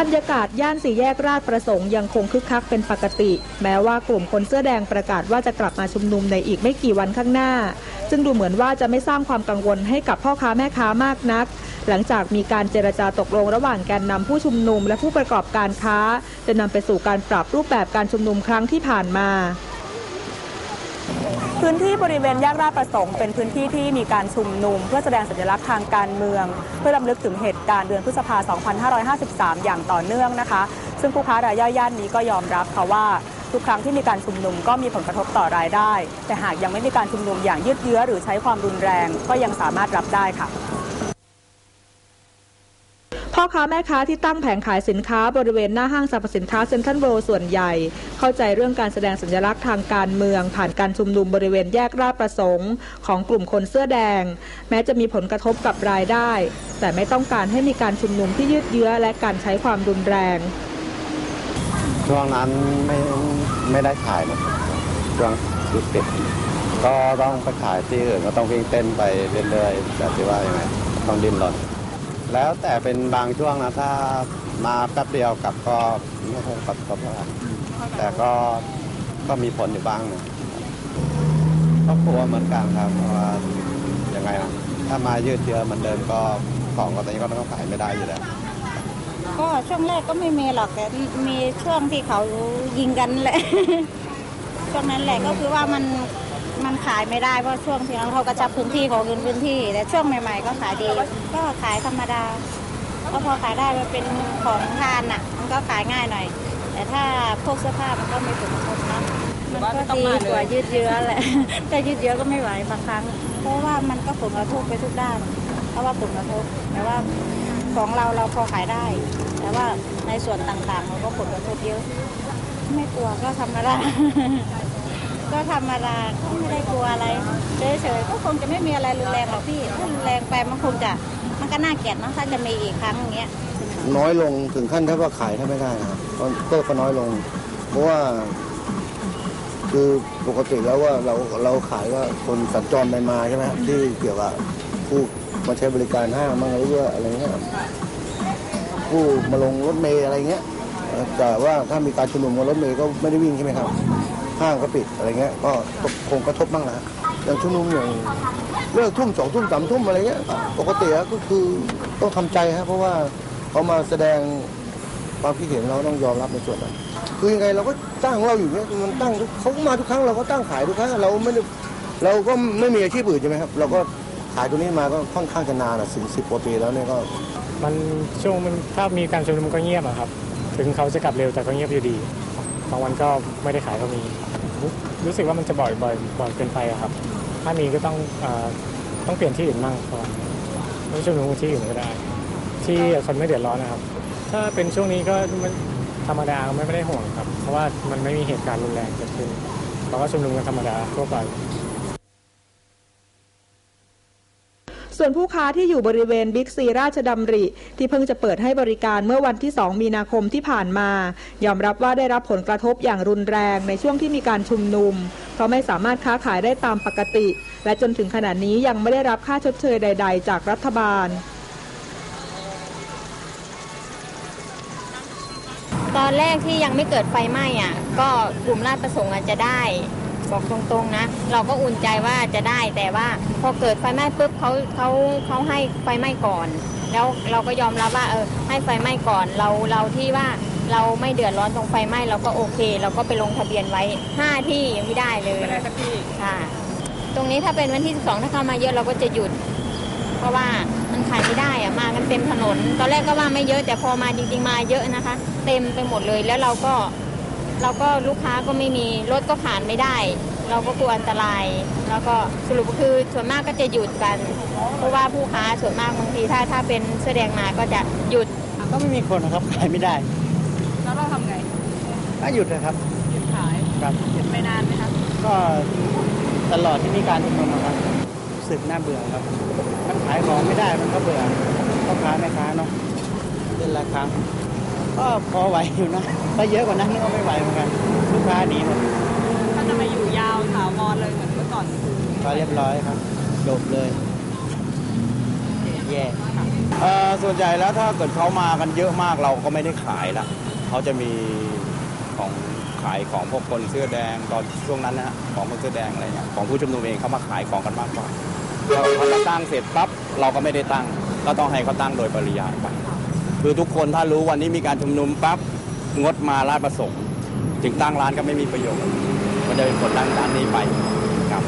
บรรยากาศย่านสี่แยกราชประสงค์ยังคงคึกคักเป็นปกติ แม้ว่ากลุ่มคนเสื้อแดงประกาศว่าจะกลับมาชุมนุมในอีกไม่กี่วันข้างหน้า ซึ่งดูเหมือนว่าจะไม่สร้างความกังวลให้กับพ่อค้าแม่ค้ามากนัก หลังจากมีการเจรจาตกลงระหว่างแกนนำผู้ชุมนุมและผู้ประกอบการค้าจะนำไปสู่การปรับรูปแบบการชุมนุมครั้งที่ผ่านมา พื้นที่บริเวณแยกราชประสงค์เป็นพื้นที่ที่มีการชุมนุม เพื่อแสดงสัญลักษณ์ทางการเมือง เพื่อรำลึกถึงเหตุการณ์เดือนพฤษภา 2553 อย่างต่อเนื่องนะคะ ซึ่งผู้ค้ารายย่อยย่านนี้ก็ยอมรับค่ะว่าทุกครั้งที่มีการชุมนุมก็มีผลกระทบต่อรายได้ แต่หากยังไม่มีการชุมนุมอย่างยืดเยื้อหรือใช้ความรุนแรงก็ยังสามารถรับได้ค่ะ พ่อค้าแม่ค้าที่ตั้งแผงขายสินค้าบริเวณหน้าห้างสรรพสินค้าเซ็นทรัลเวิลด์ส่วนใหญ่ เข้าใจเรื่องการแสดงสัญลักษณ์ทางการเมือง ผ่านการชุมนุมบริเวณแยกราชประสงค์ ของกลุ่มคนเสื้อแดง แม้จะมีผลกระทบกับรายได้ แต่ไม่ต้องการให้มีการชุมนุมที่ยืดเยื้อและการใช้ความรุนแรง ช่วงนั้นไม่ไม่ได้ขายนะช่วงหยุดปิดก็ต้องไปขายที่อื่นก็ต้องวิ่งเต้นไปเรื่อยๆแบบที่ว่ายังไงต้องดิ้นรน แล้วแต่เป็นบางช่วงนะ ถ้ามาแป๊บเดียวกลับก็ไม่ค่อยกระทบเท่าไหร่แต่ก็ก็มีผลอยู่บ้างนะก็กลัวเหมือนกันครับว่ายังไงนะถ้ามายืดเยื้อมันเดิมก็ของก็ตอนนี้ก็ต้องขายไม่ได้อยู่แล้วก็ช่วงแรกก็ไม่มีหรอกแต่มีช่วงที่เขายิงกันแหละช่วงนั้นแหละก็คือว่ามัน มันขายไม่ได้เพราะช่วงที่เขากระชับพื้นที่ของพื้นที่ แต่ช่วงใหม่ ๆ ก็ขายดี ก็ขายธรรมดาก็พอขายได้มันเป็นของทานอะ มันก็ขายง่ายหน่อย แต่ถ้าพวกเสื้อผ้ามันก็ไม่ผลกระทบนะมันก็ดีกว่ายืดเยื้อแหละแต่ยืดเยื้อก็ไม่ไหวบางครั้ง เพราะว่ามันก็ผลกระทบไปทุกด้าน เพราะว่าผลกระทบแต่ว่าของเราเราพอขายได้ แต่ว่าในส่วนต่างๆเราก็ผลกระทบเยอะ ไม่กลัวก็ธรรมดา ก็ธรรมดาก็ไม่ได้กลัวอะไรเฉยๆก็คงจะไม่มีอะไรรุนแรงหรอกพี่ถ้ารุนแรงไปมันคงจะมันก็น่าเกลียดนะถ้าจะมีอีกครั้งอย่างเงี้ย น้อยลงถึงขั้นที่ว่าขายแทบไม่ได้นะครับก็ก็ก็น้อยลง เพราะว่า คือปกติแล้วว่าเราเราขายว่าคนสัญจรไปมาใช่ไหมครับที่เกี่ยวกับผู้มาใช้บริการห้างมั่งหรือว่าอะไรเงี้ยผู้มาลงรถเมล์อะไรเงี้ยแต่ว่าถ้ามีการชุมนุมบนรถเมล์ก็ไม่ได้วิ่งใช่ไหมครับ ห้างก็ปิดอะไรเงี้ยก็คงกระทบบ้างนะอย่างชุมนุมอย่างเลิกทุ่มสองทุ่มสามทุ่มอะไรเงี้ยปกติก็คือต้องทำใจครับเพราะว่าเขามาแสดงความคิดเห็นเราต้องยอมรับในส่วนนั้นคือยังไงเราก็ตั้งเราอยู่เนี่ยมันตั้งเขามาทุกครั้งเราก็ตั้งขายทุกครั้งเราไม่ได้เราก็ไม่มีอาชีพอื่นใช่ไหมครับเราก็ขายตัวนี้มาก็ค่อนข้างจะนานอะสิบสิบกว่าปีแล้วเนี่ยก็ มันช่วงมันถ้ามีการชุมนุมก็เงียบอะครับ ถึงเขาจะกลับเร็วแต่ก็เงียบอยู่ดีบางวันก็ไม่ได้ขายก็มี รู้สึกว่ามันจะบ่อยบ่อยบ่อยเกินไปอะครับ ถ้ามีก็ต้องเอ่อต้องเปลี่ยนที่อื่นมั่งเพราะว่าไม่ชุมนุมที่อื่นก็ได้ ที่คนไม่เดือดร้อนนะครับ ถ้าเป็นช่วงนี้ก็มันธรรมดาไม่ไม่ได้ห่วงครับ เพราะว่ามันไม่มีเหตุการณ์รุนแรงเกิดขึ้นเราก็ชุมนุมกันธรรมดาทั่วไป ส่วนผู้ค้าที่อยู่บริเวณบิ๊กซีราชดำริ ที่เพิ่งจะเปิดให้บริการเมื่อวันที่ 2 มีนาคมที่ผ่านมา ยอมรับว่าได้รับผลกระทบอย่างรุนแรงในช่วงที่มีการชุมนุม เพราะไม่สามารถค้าขายได้ตามปกติ และจนถึงขณะนี้ยังไม่ได้รับค่าชดเชยใด ๆ จากรัฐบาล ตอนแรกที่ยังไม่เกิดไฟไหม้อะ ก็กลุ่มราชประสงค์อาจจะได้ บอกตรงๆนะ เราก็อุ่นใจว่าจะได้แต่ว่าพอเกิดไฟไหม้ปุ๊บเขาเขาเขาให้ไฟไหม้ก่อน แล้วเราก็ยอมรับว่าเออให้ไฟไหม้ก่อนเราเราที่ว่าเราไม่เดือดร้อนตรงไฟไหม้เราก็โอเค เราก็ไปลงทะเบียนไว้ห้าที่ยังไม่ได้เลยไม่ได้สักที่ค่ะ ตรงนี้ถ้าเป็นวันที่ 12 ถ้าเข้ามาเยอะเราก็จะหยุด เพราะว่ามันขายไม่ได้อะมากันเต็มถนน ตอนแรกก็ว่าไม่เยอะแต่พอมาจริงๆมาเยอะนะคะ เต็มไปหมดเลยแล้วเราก็ เราก็ลูกค้าก็ไม่มีรถก็ผ่านไม่ได้ เราก็กลัวอันตราย แล้วก็สรุปก็คือส่วนมากก็จะหยุดกัน เพราะว่าผู้ค้าส่วนมากบางทีถ้าถ้าเป็นแสอแดงมาก็จะหยุดก็ไม่มีคนนะครับขายไม่ได้ แล้วเราทำไงก็หยุดนะครับหยุดขายครับ หยุดไม่นานไหมคะก็ตลอดที่มีการชุมนุมนะครับรู้สึกน่าเบื่อครับ มันขายของไม่ได้มันก็เบื่อพ่อค้าแม่ค้าเนาะเดือนละครั้ง ก็พอไหวอยู่นะถ้าเยอะกว่านั้นก็ไม่ไหวเหมือนกันลูกค้าหนีหมดถ้าจะมาอยู่ยาวถาวรเลยเหมือนเมื่อก่อนก็เรียบร้อยครับจบเลยแย่เอ่อส่วนใหญ่แล้วถ้าเกิดเขามากันเยอะมากเราก็ไม่ได้ขายละเขาจะมีของขายของพวกคนเสื้อแดงตอนช่วงนั้นนะฮะของคนเสื้อแดงอะไรเงี้ยของผู้ชุมนุมเองเขามาขายของกันมากกว่าเราพอเราตั้งเสร็จปั๊บเราก็ไม่ได้ตั้ง ก็ต้องให้เขาตั้งโดยปริยายไป คือทุกคนถ้ารู้วันนี้มีการชุมนุมปั๊บงดมาลาดประสงค์ ถึงตั้งร้านก็ไม่มีประโยชน์มันจะเป็นผลดังร้านนี้ไปครับ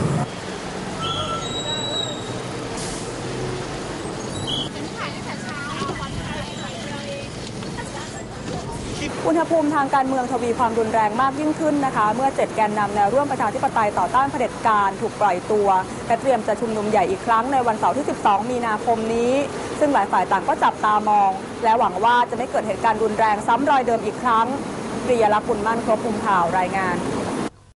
อุณหภูมิทางการเมืองทวีความรุนแรงมากยิ่งขึ้นนะคะ เมื่อเจ็ดแกนนำแนวร่วมประชาธิปไตยต่อต้านเผด็จการถูกปล่อยตัว และเตรียมจะชุมนุมใหญ่อีกครั้งในวันเสาร์ที่ 12 มีนาคมนี้ ซึ่งหลายฝ่ายต่างก็จับตามอง และหวังว่าจะไม่เกิดเหตุการณ์รุนแรงซ้ำรอยเดิมอีกครั้งปริยลักษณ์บุญมั่นครบภูมิข่าวรายงาน